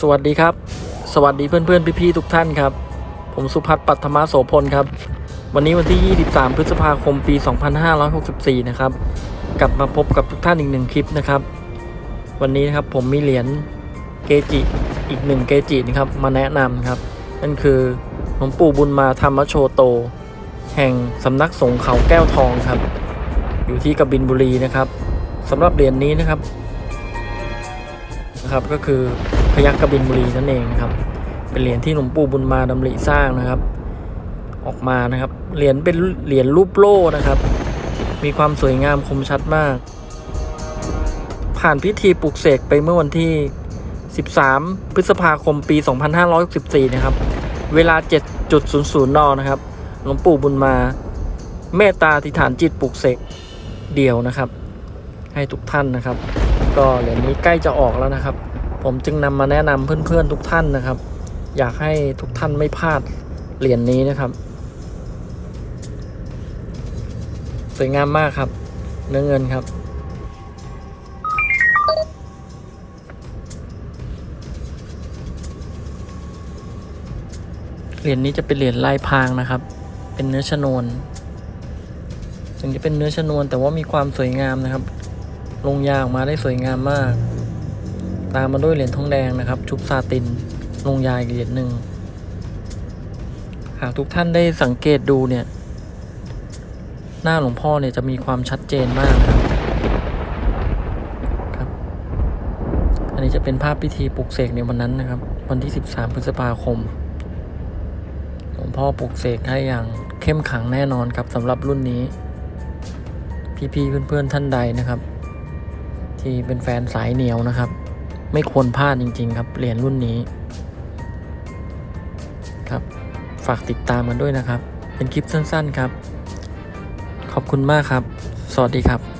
สวัสดีครับ สวัสดีเพื่อนๆ พี่ๆ ทุกท่านครับ ผมสุพัฒน์ปัทมาโสพลครับ วันนี้วันที่ 23 พฤษภาคม ปี 2564 นะครับ กลับมาพบกับทุกท่านอีกหนึ่งคลิปนะครับ วันนี้นะครับผมมีเหรียญเกจิอีกหนึ่งเกจินะครับมาแนะนำครับ นั่นคือหลวงปู่บุญมาธรรมโชโต แห่งสำนักสงฆ์เขาแก้วทองครับ อยู่ที่กบินบุรีนะครับสำหรับเหรียญนี้นะครับ นะครับก็คือพยัคฆ์กบินบุรีนั่นเองครับ เป็นเหรียญที่หลวงปู่บุญมาดำริสร้างนะครับ ออกมานะครับเหรียญเป็นเหรียญรูปโล่นะครับ มีความสวยงามคมชัดมาก ผ่านพิธีปลุกเสกไปเมื่อวันที่ 13 พฤษภาคมปี 2564 นะครับ เวลา 7.00 น นะครับ หลวงปู่บุญมา เมตตาธิฐานจิตปลุกเสกเดี่ยวนะครับ ให้ทุกท่านนะครับ ก็เหรียญนี้ใกล้จะออกแล้วนะครับ ผมจึงนำมาแนะนำเพื่อนๆทุกท่านนะครับ อยากให้ทุกท่านไม่พลาดเหรียญนี้นะครับ สวยงามมากครับ เนื้อเงินครับเหรียญนี้จะเป็นเหรียญลายพรางนะครับ เป็นเนื้อชนวน ถึงจะเป็นเนื้อชนวนแต่ว่ามีความสวยงามนะครับ ลงยาออกมาได้สวยงามมาก ตามมาด้วยเหรียญทองแดงนะครับ ชุบซาติน ลงยาอีกเหรียญหนึ่งหากทุกท่านได้สังเกตดูเนี่ย หน้าหลวงพ่อเนี่ยจะมีความชัดเจนมากนะครับครับ อันนี้จะเป็นภาพพิธีปลุกเสกในวันนั้นนะครับ วันที่ 13 พฤษภาคม หลวงพ่อปลุกเสกให้อย่างเข้มขังแน่นอนครับสำหรับรุ่นนี้ พี่ๆเพื่อนๆท่านใดนะครับ ที่เป็นแฟนสายเหนียวนะครับ ไม่ควรพลาดจริง ๆ ครับเหรียญรุ่นนี้ ครับ ฝากติดตามกันด้วยนะครับ เป็นคลิปสั้น ๆ ครับ ขอบคุณมากครับ สวัสดีครับ